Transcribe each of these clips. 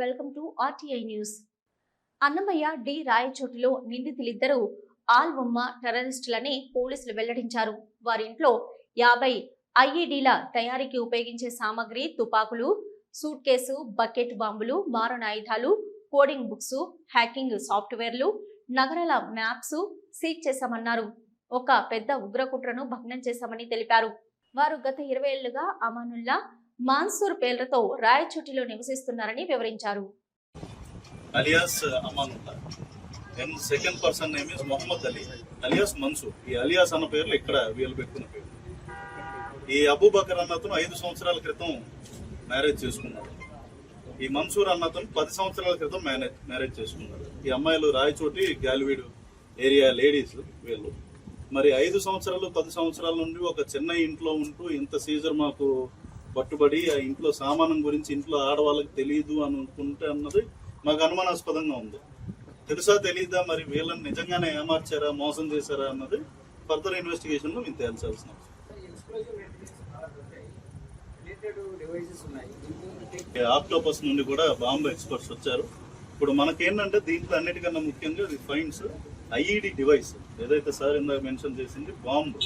Welcome to RTI news. Annamayya D. రాయచోటిలో నిందితులిద్దరూ ఆల్ ఉమ్మ టెర్రరిస్టులని పోలీసులు వెల్లడించారు. వారి ఇంట్లో యాభై ఐఈడీల తయారీకి ఉపయోగించే సామగ్రి తుపాకులు సూట్ కేసు బకెట్ బాంబులు మారణాయుధాలు కోడింగ్ బుక్స్ హ్యాకింగ్ సాఫ్ట్వేర్లు నగరాల మ్యాప్స్ సీజ్ చేశామన్నారు. ఒక పెద్ద ఉగ్రకుట్రను భగ్నం చేశామని తెలిపారు. వారు గత ఇరవై ఏళ్ళుగా అమానుల్లా మాన్సూర్ పేర్లతో రాయచోటిలో నివసిస్తున్నారని వివరించారు. Alias Aman and second person name is Mohammed Ali alias Mansoor. ఈ అలియాస్ అన్న పేర్లు ఇక్కడ వీళ్ళు పెట్టుకున్న పేరు. ఈ అబూబకర్ అన్నతను ఐదు సంవత్సరాల క్రితం మ్యారేజ్ చేసుకున్నాడు. ఈ మన్సూర్ అన్నతను పది సంవత్సరాల క్రితం మ్యారేజ్ మ్యారేజ్ చేసుకున్నాడు. ఈ అమ్మాయిలు రాయచోటి గాలివీడు ఏరియా లేడీస్ వీళ్ళు. మరి ఐదు సంవత్సరాలు పది సంవత్సరాల నుండి ఒక చిన్న ఇంట్లో ఉంటూ ఇంత సీజర్ మాకు పట్టుబడి ఆ ఇంట్లో సామానం గురించి ఇంట్లో ఆడవాళ్ళకి తెలియదు అని అనుకుంటే అన్నది మాకు అనుమానాస్పదంగా ఉంది. తెలుసా తెలీదా? మరి వీళ్ళని నిజంగానే ఏమార్చారా మోసం చేశారా అన్నది ఫర్దర్ ఇన్వెస్టిగేషన్లో మేము తేల్చాల్సిన ఆక్టోపస్ నుండి కూడా బాంబు ఎక్స్పర్ట్స్ వచ్చారు. ఇప్పుడు మనకేంటంటే దీంట్లో అన్నిటికన్నా ముఖ్యంగా ఇది ఫైన్స్ ఐఈడి డివైస్ ఏదైతే సార్ ఇందాక మెన్షన్ చేసింది బాంబు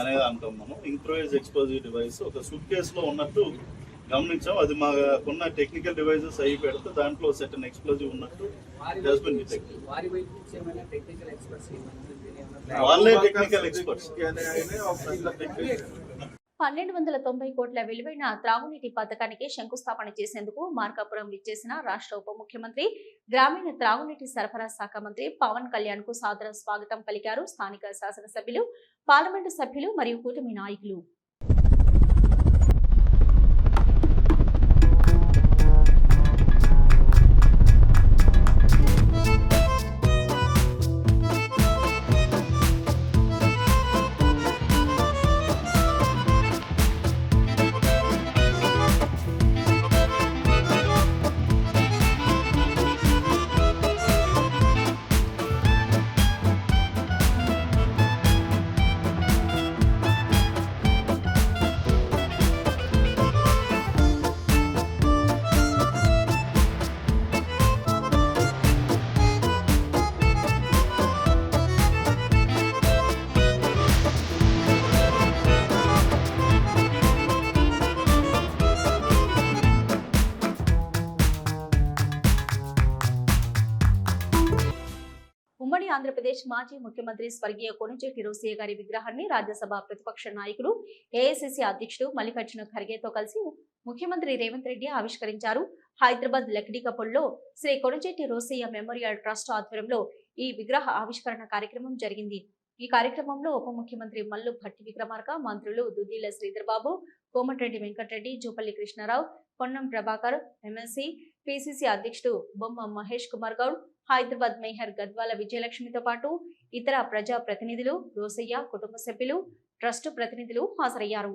అనేది అంటాం మనం. ఇంప్రూవైజ్ ఎక్స్ప్లోజివ్ డివైస్ ఒక సూట్ కేసులో ఉన్నట్టు గమనించాం. అది మాకున్న టెక్నికల్ డివైజెస్ అయి పెడితే దాంట్లో సెటన్ ఎక్స్ప్లోజివ్ ఉన్నట్టు వాళ్ళే టెక్నికల్ ఎక్స్పర్ట్స్ పన్నెండు వందల తొంభై కోట్ల విలువైన త్రాగునీటి పథకానికి శంకుస్థాపన చేసేందుకు మార్కాపురం విచ్చేసిన రాష్ట్ర ఉప ముఖ్యమంత్రి గ్రామీణ త్రాగునీటి సరఫరా శాఖ మంత్రి పవన్ కళ్యాణ్కు సాదర స్వాగతం పలికారు స్థానిక శాసనసభ్యులు పార్లమెంటు సభ్యులు మరియు కూటమి నాయకులు. ఆంధ్రప్రదేశ్ మాజీ ముఖ్యమంత్రి స్వర్గీయ కొనిచెట్టి రోసయ్య గారి విగ్రహాన్ని రాజ్యసభ ప్రతిపక్ష నాయకుడు ఏఐసిసి అధ్యక్షుడు మల్లికార్జున ఖర్గేతో కలిసి ముఖ్యమంత్రి రేవంత్ రెడ్డి ఆవిష్కరించారు. హైదరాబాద్ లక్డికపల్లో శ్రీ కొనిచెట్టి రోసయ్య మెమోరియల్ ట్రస్ట్ ఆధ్వర్యంలో ఈ విగ్రహ ఆవిష్కరణ కార్యక్రమం జరిగింది. ఈ కార్యక్రమంలో ఉప ముఖ్యమంత్రి మల్లు భట్టి విక్రమార్క మంత్రులు దుద్దిల శ్రీధర్బాబు కోమటిరెడ్డి వెంకటరెడ్డి జూపల్లి కృష్ణారావు పొన్నం ప్రభాకర్ ఎమ్మెల్సీ పిసిసి అధ్యక్షుడు బొమ్మ మహేష్ కుమార్ గౌడ్ హైదరాబాద్ మేయర్ గద్వాల విజయలక్ష్మితో పాటు ఇతర ప్రజా ప్రతినిధులు రోసయ్య కుటుంబ సభ్యులు ట్రస్టు ప్రతినిధులు హాజరయ్యారు.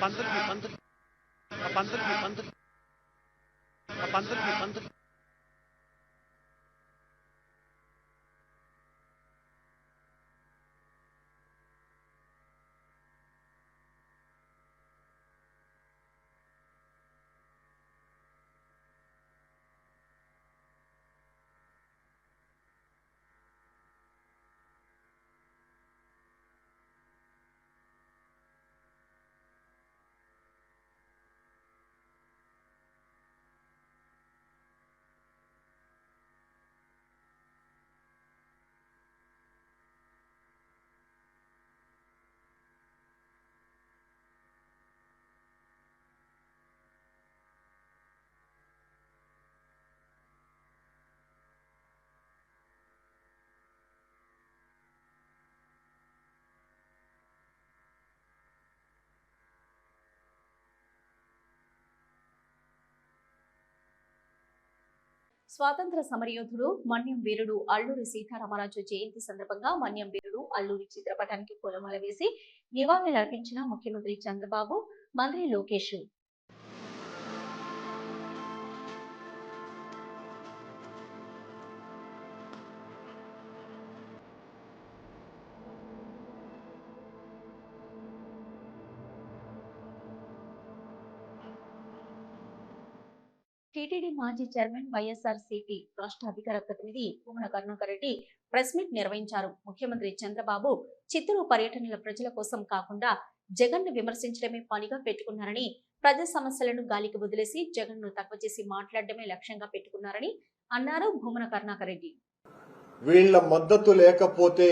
पंद्रह पंद्रह पंद्रह पंद्रह पंद्रह స్వాతంత్ర సమరయోధుడు మన్యం వీరుడు అల్లూరి సీతారామరాజు జయంతి సందర్భంగా మన్యం వీరుడు అల్లూరి చిత్రపటానికి పూలమాల వేసి నివాళులర్పించిన ముఖ్యమంత్రి చంద్రబాబు మంత్రి లోకేష్. టీటీడీ మాజీ చైర్మన్ వైఎస్ఆర్ సిపి రాష్ట్ర అధికార ప్రతినిధి పూమన కరుణాకర్ రెడ్డి ప్రెస్ మీట్ నిర్వహించారు. ముఖ్యమంత్రి చంద్రబాబు చిత్తూరు పర్యటనల ప్రజల కోసం కాకుండా జగన్ను విమర్శించడమే పనిగా పెట్టుకున్నారని ప్రజా సమస్యలను గాలికి వదిలేసి జగన్ను తక్కువ చేసి మాట్లాడడమే లక్ష్యంగా పెట్టుకున్నారని అన్నారు భూమన కరుణాకర్ రెడ్డి. వీళ్ళ మద్దతు లేకపోతే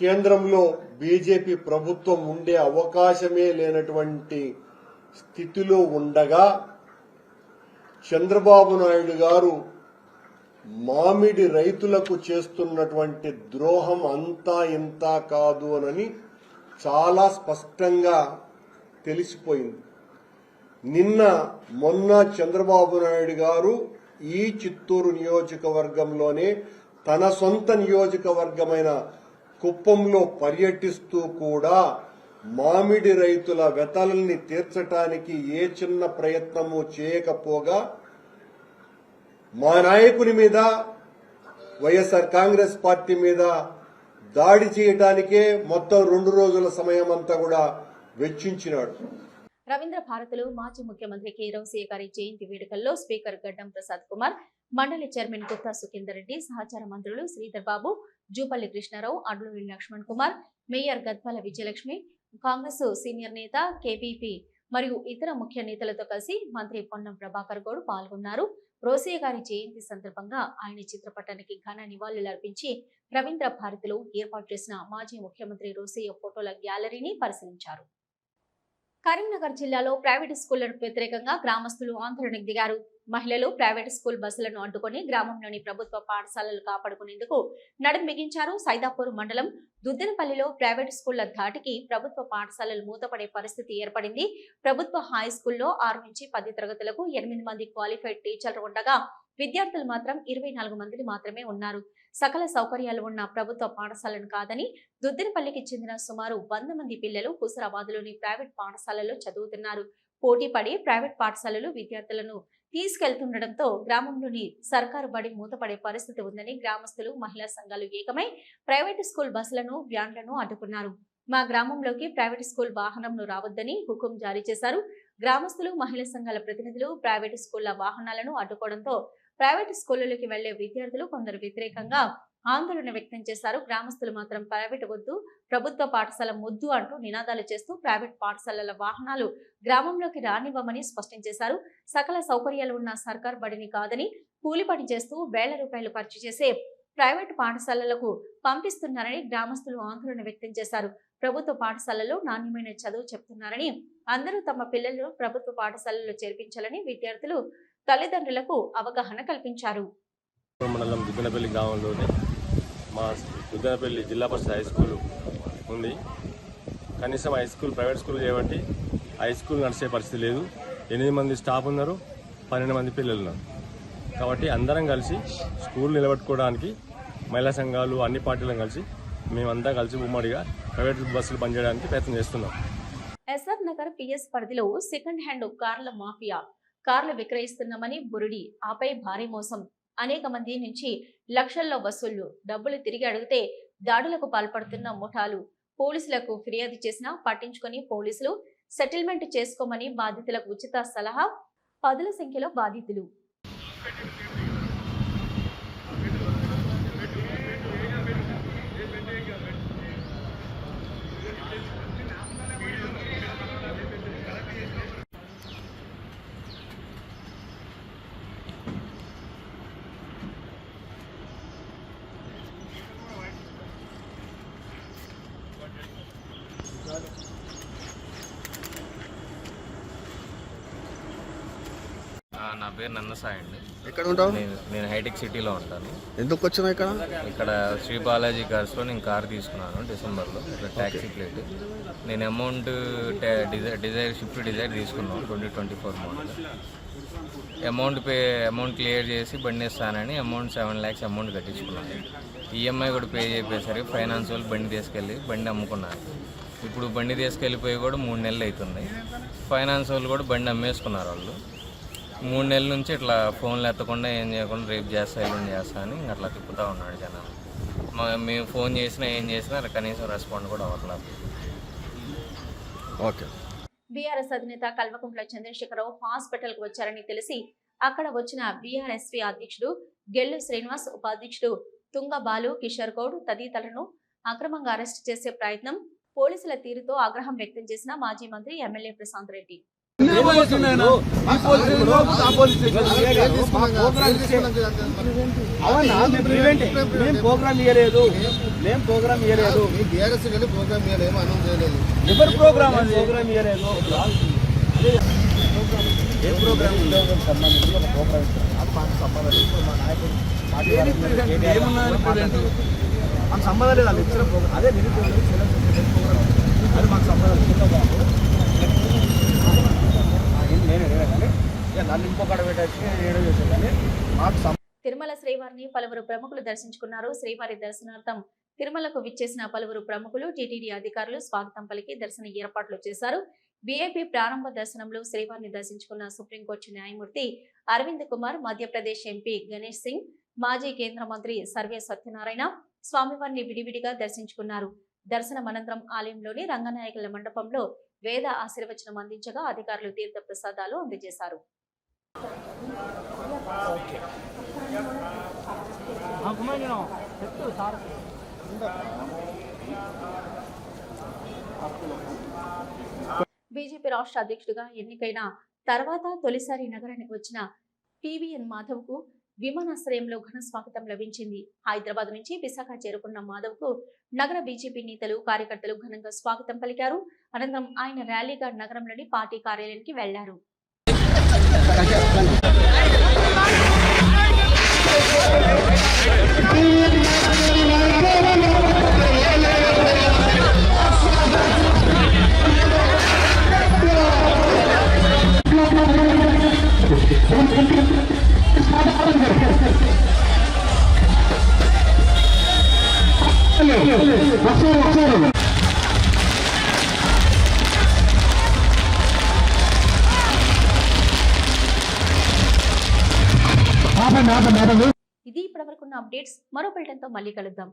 కేంద్రంలో బీజేపీ ప్రభుత్వం ఉండే అవకాశమే లేనటువంటి స్థితిలో ఉండగా చంద్రబాబు నాయుడు గారు మామిడి రైతులకు చేస్తున్నటువంటి ద్రోహం అంతా ఇంత కాదు అనని చాలా స్పష్టంగా తెలిసిపోయింది. నిన్న మొన్న చంద్రబాబు నాయుడు గారు ఈ చిత్తూరు నియోజకవర్గంలోనే తన సొంత నియోజకవర్గమైన కుప్పంలో పర్యటిస్తూ కూడా మామిడి రైతుల వెతలని తీర్చటానికి ఏ చిన్న ప్రయత్నము చేయకపోగా మా నాయకుని మీద వైఎస్ఆర్ కాంగ్రెస్ పార్టీ మీద దాడి చేయటానికే మొత్తం రెండు రోజుల సమయం అంతా కూడా వెచ్చించినాడు. రవీంద్ర భారతులు మాజీ ముఖ్యమంత్రి కె రోసయ్య గారి జయంతి వేడుకల్లో స్పీకర్ గడ్డం ప్రసాద్ కుమార్ మండలి చైర్మన్ గుత్తా సుఖేందర్ రెడ్డి సహచార మంత్రులు శ్రీధర్ బాబు జూపల్లి కృష్ణారావు అడ్లూరి లక్ష్మణ్ కుమార్ మేయర్ గద్వాల విజయలక్ష్మి కాంగ్రెస్ సీనియర్ నేత కేపీపీ మరియు ఇతర ముఖ్య నేతలతో కలిసి మంత్రి పొన్నం ప్రభాకర్ గౌడ్ పాల్గొన్నారు. రోసయ్య గారి జయంతి సందర్భంగా ఆయన చిత్రపటానికి ఘన నివాళులర్పించి రవీంద్ర భారతిలో ఏర్పాటు చేసిన మాజీ ముఖ్యమంత్రి రోసయ్య ఫోటోల గ్యాలరీని పరిశీలించారు. కరీంనగర్ జిల్లాలో ప్రైవేటు స్కూళ్ళకు వ్యతిరేకంగా గ్రామస్తులు ఆందోళనకు దిగారు. మహిళలు ప్రైవేట్ స్కూల్ బస్సులను అడ్డుకొని గ్రామంలోని ప్రభుత్వ పాఠశాలలు కాపాడుకునేందుకు నడుం బిగించారు సైదాపూర్ మండలం దుద్దెనపల్లిలో ప్రైవేట్ స్కూళ్ళ ధాటికి ప్రభుత్వ పాఠశాలలు మూతపడే పరిస్థితి ఏర్పడింది. ప్రభుత్వ హై స్కూల్లో ఆరు నుంచి పది తరగతులకు ఎనిమిది మంది క్వాలిఫైడ్ టీచర్లు ఉండగా విద్యార్థులు మాత్రం ఇరవై నాలుగు మంది మాత్రమే ఉన్నారు. సకల సౌకర్యాలు ఉన్న ప్రభుత్వ పాఠశాలను కాదని దుద్దినపల్లికి చెందిన సుమారు వంద మంది పిల్లలు హుసరాబాద్లోని ప్రైవేట్ పాఠశాలలో చదువుతున్నారు. పోటీ పడి ప్రైవేట్ పాఠశాలలు విద్యార్థులను తీసుకెళ్తుండటంతో గ్రామంలోని సర్కారు బడి మూతపడే పరిస్థితి ఉందని గ్రామస్తులు మహిళా సంఘాలు ఏకమై ప్రైవేటు స్కూల్ బస్సులను వ్యాన్లను అడ్డుకున్నారు. మా గ్రామంలోకి ప్రైవేట్ స్కూల్ వాహనంను రావద్దని హుకుం జారీ చేశారు. గ్రామస్తులు మహిళా సంఘాల ప్రతినిధులు ప్రైవేటు స్కూళ్ళ వాహనాలను అడ్డుకోవడంతో ప్రైవేటు స్కూళ్ళలోకి వెళ్ళే విద్యార్థులు కొందరు వ్యతిరేకంగా ఆందోళన వ్యక్తం చేశారు. గ్రామస్తులు మాత్రం ప్రైవేట్ వద్దు ప్రభుత్వ పాఠశాల ముద్దు అంటూ నినాదాలు చేస్తూ ప్రైవేట్ పాఠశాలల వాహనాలు గ్రామంలోకి రానివ్వమని స్పష్టం చేశారు. సకల సౌకర్యాలు ఉన్న సర్కార్ బడిని కాదని కూలి పని చేస్తూ వేల రూపాయలు ఖర్చు చేసే ప్రైవేట్ పాఠశాలలకు పంపిస్తున్నారని గ్రామస్తులు ఆందోళన వ్యక్తం చేశారు. ప్రభుత్వ పాఠశాలలో నాణ్యమైన చదువు చెప్తున్నారని అందరూ తమ పిల్లలను ప్రభుత్వ పాఠశాలలో చేర్పించాలని విద్యార్థులు తల్లిదండ్రులకు అవగాహన కల్పించారు. మండలం దుద్దనపల్లి గ్రామంలోనే మా దుద్దనపల్లి జిల్లా పరిషత్ హై స్కూల్ ఉంది. కనీసం హై స్కూల్ ప్రైవేట్ స్కూల్ చేయబట్టి హై స్కూల్ నడిచే పరిస్థితి లేదు. ఎనిమిది మంది స్టాఫ్ ఉన్నారు పన్నెండు మంది పిల్లలు ఉన్నారు. కాబట్టి అందరం కలిసి స్కూల్ నిలబెట్టుకోవడానికి మహిళా సంఘాలు అన్ని పార్టీలను కలిసి మేమంతా కలిసి ఉమ్మడిగా ప్రైవేట్ బస్సులు పనిచేయడానికి ప్రయత్నం చేస్తున్నాం. ఎస్ఆర్ నగర్ పిఎస్ పరిధిలో సెకండ్ హ్యాండ్ కార్ల మాఫియా. కార్లు విక్రయిస్తున్నామని బురుడి. ఆపై భారీ మోసం. అనేక మంది నుంచి లక్షల్లో వసూళ్ళు డబ్బులు తిరిగి అడిగితే దాడులకు పాల్పడుతున్న ముఠాలు పోలీసులకు ఫిర్యాదు చేసినా పట్టించుకొని పోలీసులు సెటిల్మెంట్ చేసుకోమని బాధితులకు ఉచిత సలహా పదుల సంఖ్యలో బాధితులు. పేరు నన్నసాయి అండి. ఎక్కడ ఉంటావు నేను నేను హైటెక్ సిటీలో ఉంటాను. ఎందుకు వచ్చినావు ఇక్కడ? ఇక్కడ శ్రీ బాలాజీ కార్స్లో నేను కార్ తీసుకున్నాను డిసెంబర్లో ఇక్కడ ట్యాక్సీ ప్లేట్. నేను amount Dzire Dzire Swift Dzire తీసుకున్నాను twenty twenty four model. Amount pay amount clear చేసి బండి ఇస్తానని అమౌంట్ సెవెన్ ల్యాక్స్ అమౌంట్ కట్టించుకున్నాను. ఈఎంఐ కూడా పే చేసేసరికి ఫైనాన్స్ వాళ్ళు బండి తీసుకెళ్ళి బండి అమ్ముకున్నారు. ఇప్పుడు బండి తీసుకెళ్ళిపోయి కూడా మూడు నెలలు అవుతుంది ఫైనాన్స్ వాళ్ళు కూడా బండి అమ్మేసుకున్నారు వాళ్ళు. మూడు నెలల నుంచి ఇట్లా ఫోన్లు ఎత్తకుండా ఏం చేయకుండా రేపు చేస్తా ఎల్లుండి చేస్తా అని అట్లా తిప్పుతూ ఉన్నాడు జనాలు. మా మేము ఫోన్ చేసినా ఏం చేసినా కనీసం రెస్పాండ్ కూడా అవ్వట్లేదు. ఓకే. బీఆర్ఎస్ అధినేత కల్వకుంట్ల చంద్రశేఖరరావు హాస్పిటల్కు వచ్చారని తెలిసి అక్కడ వచ్చిన బీఆర్ఎస్పీ అధ్యక్షుడు గెల్లు శ్రీనివాస్ ఉపాధ్యక్షుడు తుంగ బాలు కిషోర్ గౌడ్ తదితరులను అక్రమంగా అరెస్ట్ చేసే ప్రయత్నం పోలీసుల తీరుతో ఆగ్రహం వ్యక్తం చేసిన మాజీ మంత్రి ఎమ్మెల్యే ప్రశాంత్ రెడ్డి. మేము ప్రోగ్రామ్ ఇవ్వలేదు మేము ప్రోగ్రామ్ ఇవ్వలేదు బీఆర్ఎస్ ప్రోగ్రామ్ ఇవ్వలేము చేయలేదు ఎవరు ప్రోగ్రామ్ అది ప్రోగ్రామ్ ఇవ్వలేదు ఏ ప్రోగ్రామ్ సంబంధించి ఒక ప్రోగ్రామ్ ఇస్తారు అది మాకు సంబంధం లేదు ఇప్పుడు మా నాయకుడు మాకు సంబంధం లేదు వాళ్ళు ఇచ్చిన ప్రోగ్రామ్ అదే నిరుద్యోగులు అది మాకు సంబంధం లేదు నేనే కానీ ఇక నన్ను పెట్టేసి చేసాను కానీ మాకు తిరుమల శ్రీవారిని పలువురు ప్రముఖులు దర్శించుకున్నారు. శ్రీవారి దర్శనార్థం తిరుమలకు విచ్చేసిన పలువురు ప్రముఖులు టీటీడీ అధికారులు స్వాగతం పలికి దర్శన ఏర్పాట్లు చేశారు. బీఏపీ ప్రారంభ దర్శనంలో శ్రీవారిని దర్శించుకున్న సుప్రీంకోర్టు న్యాయమూర్తి అరవింద్ కుమార్ మధ్యప్రదేశ్ ఎంపీ గణేష్ సింగ్ మాజీ కేంద్ర మంత్రి సర్వే సత్యనారాయణ స్వామివారిని విడివిడిగా దర్శించుకున్నారు. దర్శనం అనంతరం ఆలయంలోని రంగనాయకుల మండపంలో వేద ఆశీర్వచనం అందించగా అధికారులు తీర్థ ప్రసాదాలు అందజేశారు. బీజేపీ రాష్ట్ర అధ్యక్షుడిగా ఎన్నికైన తర్వాత తొలిసారి నగరానికి వచ్చిన పివిఎన్ మాధవ్కు విమానాశ్రయంలో ఘన స్వాగతం లభించింది. హైదరాబాద్ నుంచి విశాఖ చేరుకున్న మాధవ్కు నగర బీజేపీ నేతలు కార్యకర్తలు ఘనంగా స్వాగతం పలికారు. అనంతరం ఆయన ర్యాలీగా నగరంలోని పార్టీ కార్యాలయానికి వెళ్ళారు. ఇది ఇప్పటివరకున్న అప్డేట్స్. మరో బిల్టన్తో మళ్ళీ కలుద్దాం.